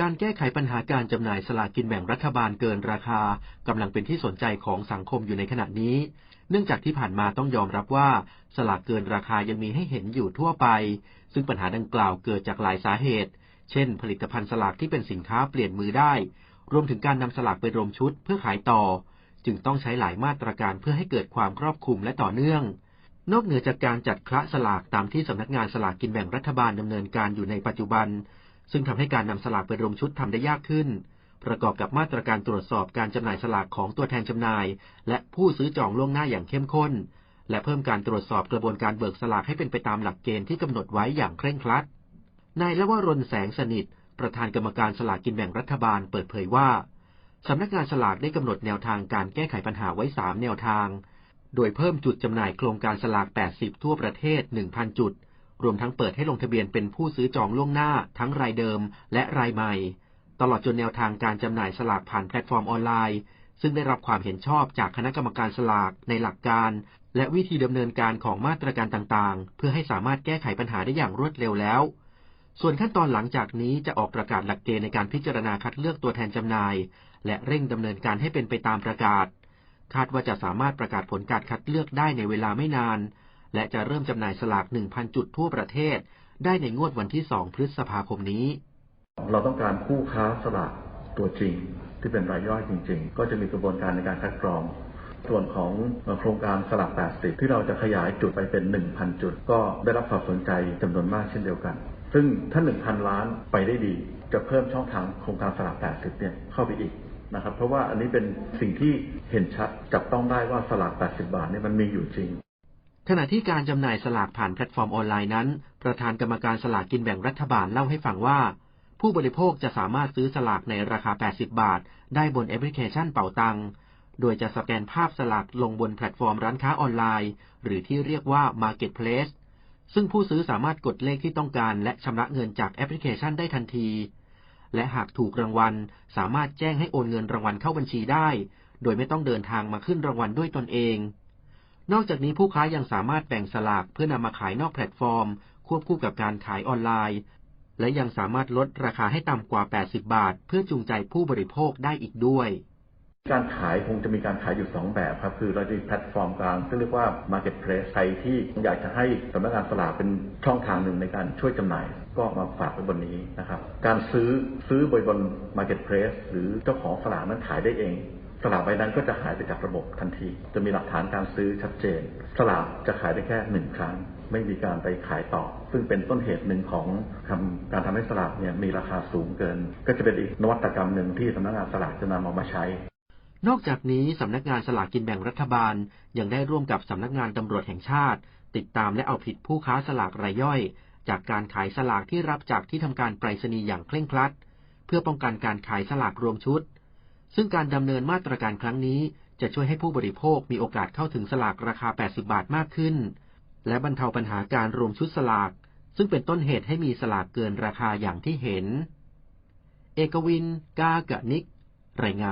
การแก้ไขปัญหาการจำหน่ายสลากกินแบ่งรัฐบาลเกินราคากำลังเป็นที่สนใจของสังคมอยู่ในขณะนี้ เนื่องจากที่ผ่านมาต้องยอมรับว่า สลากเกินราคายังมีให้เห็นอยู่ทั่วไป ซึ่งปัญหาดังกล่าวเกิดจากหลายสาเหตุ เช่น ผลิตภัณฑ์สลากที่เป็นสินค้าเปลี่ยนมือได้ รวมถึงการนำสลากไปรวมชุดเพื่อขายต่อ จึงต้องใช้หลายมาตรการเพื่อให้เกิดความครอบคลุมและต่อเนื่อง นอกเหนือจากการจัดคละสลากตามที่สำนักงานสลากกินแบ่งรัฐบาลดำเนินการอยู่ในปัจจุบัน ซึ่งทำให้การนำสลากไปรวมชุดทำได้ยากขึ้น ประกอบกับมาตรการตรวจสอบการจำหน่ายสลากของตัวแทนจำหน่าย และผู้ซื้อจองล่วงหน้าอย่างเข้มข้น และเพิ่มการตรวจสอบกระบวนการเบิกสลากให้เป็นไปตามหลักเกณฑ์ที่กำหนดไว้อย่างเคร่งครัดนายละวรนแสงสนิท ประธานกรรมการสลากกินแบ่งรัฐบาลเปิดเผยว่าสำนักงานสลากได้กำหนดแนวทางการแก้ไขปัญหาไว้ 3 แนวทาง โดยเพิ่มจุดจำหน่ายโครงการสลาก 80 ทั่วประเทศ 1,000 จุด รวมทั้งเปิดให้ลงทะเบียนเป็นผู้ซื้อจองล่วงหน้าทั้งรายเดิมและรายใหม่ ตลอดจนแนวทางการจำหน่ายสลากผ่านแพลตฟอร์มออนไลน์ ซึ่งได้รับความเห็นชอบจากคณะกรรมการสลากในหลักการ และวิธีดำเนินการของมาตรการต่างๆ เพื่อให้สามารถแก้ไขปัญหาได้อย่างรวดเร็วแล้ว ส่วนขั้นตอนหลังจากนี้จะออกประกาศหลักเกณฑ์ในการพิจารณาคัดเลือกตัวแทนจำหน่าย และเร่งดำเนินการให้เป็นไปตามประกาศ คาดว่าจะสามารถประกาศผลการคัดเลือกได้ในเวลาไม่นาน และจะเริ่มจำหน่ายสลาก 1,000 จุดทั่วประเทศ ได้ในงวดวันที่ 2 พฤษภาคมนี้ เราต้องการผู้ค้าสลากตัวจริง ที่เป็นรายย่อยจริง ๆ ก็จะมีกระบวนการในการคัดกรอง ส่วนของโครงการสลาก80 ที่เราจะขยายจุดไปเป็น 1,000 จุด ก็ได้รับความสนใจจำนวนมากเช่นเดียวกัน ซึ่งถ้า 1,000 ล้านไปได้ดี จะเพิ่มช่องทางโครงการสลาก80 เนี่ยเข้าไปอีกนะครับเพราะว่าอันนี้เป็นสิ่งที่เห็นชัดจับต้องได้ว่าสลาก 80 บาทเนี่ยมันมีอยู่จริง ขณะที่การจำหน่ายสลากผ่านแพลตฟอร์มออนไลน์นั้น ประธานกรรมการสลากกินแบ่งรัฐบาลเล่าให้ฟังว่า ผู้บริโภคจะสามารถซื้อสลากในราคา 80 บาท ได้บนแอปพลิเคชันเป๋าตัง โดยจะสแกนภาพสลากลงบนแพลตฟอร์มร้านค้าออนไลน์ หรือที่เรียกว่า Marketplace ซึ่งผู้ซื้อสามารถกดเลขที่ต้องการและชำระเงินจากแอปพลิเคชันได้ทันที และหากถูกรางวัล สามารถแจ้งให้โอนเงินรางวัลเข้าบัญชีได้ โดยไม่ต้องเดินทางมาขึ้นรางวัลด้วยตนเอง นอกจากนี้ผู้ค้ายังสามารถแบ่งสลากเพื่อนำมาขายนอกแพลตฟอร์ม ควบคู่กับการขายออนไลน์ และยังสามารถลดราคาให้ต่ำกว่า 80 บาท เพื่อจูงใจผู้บริโภคได้อีกด้วย การขายคงจะมีการขายอยู่ 2 แบบครับ คือเราจะมีแพลตฟอร์มกลางซึ่งเรียกว่า Marketplace ใครที่อยากจะให้สำนักงานสลากเป็นช่องทางหนึ่งในการช่วยจำหน่าย ก็มาฝากไว้บนนี้นะครับ การซื้อซื้อบนบน Marketplace หรือเจ้าของสลากนั้นขายได้เอง สลากใบนั้นก็จะหายไปจากระบบทันที จะมีหลักฐานการซื้อชัดเจน สลากจะขายได้แค่หนึ่งครั้ง ไม่มีการไปขายต่อ ซึ่งเป็นต้นเหตุหนึ่งของการทำให้สลากเนี่ยมีราคาสูงเกิน ก็จะเป็นอีกนวัตกรรมหนึ่งที่สำนักงานสลากจะนำเอามาใช้ นอกจากนี้สำนักงานสลากกินแบ่งรัฐบาล ยังได้ร่วมกับสำนักงานตำรวจแห่งชาติ ติดตามและเอาผิดผู้ค้าสลากรายย่อย จากการขายสลากที่รับจากที่ทำการไปรษณีย์อย่างเคร่งครัด เพื่อป้องกันการขายสลากรวมชุด ซึ่งการดำเนินมาตรการครั้งนี้จะช่วยให้ผู้บริโภคมีโอกาสเข้าถึงสลากราคา 80 บาทมากขึ้น และบรรเทาปัญหาการรวมชุดสลาก ซึ่งเป็นต้นเหตุให้มีสลากเกินราคาอย่างที่เห็น เอกวิน กากะนิก รายงาน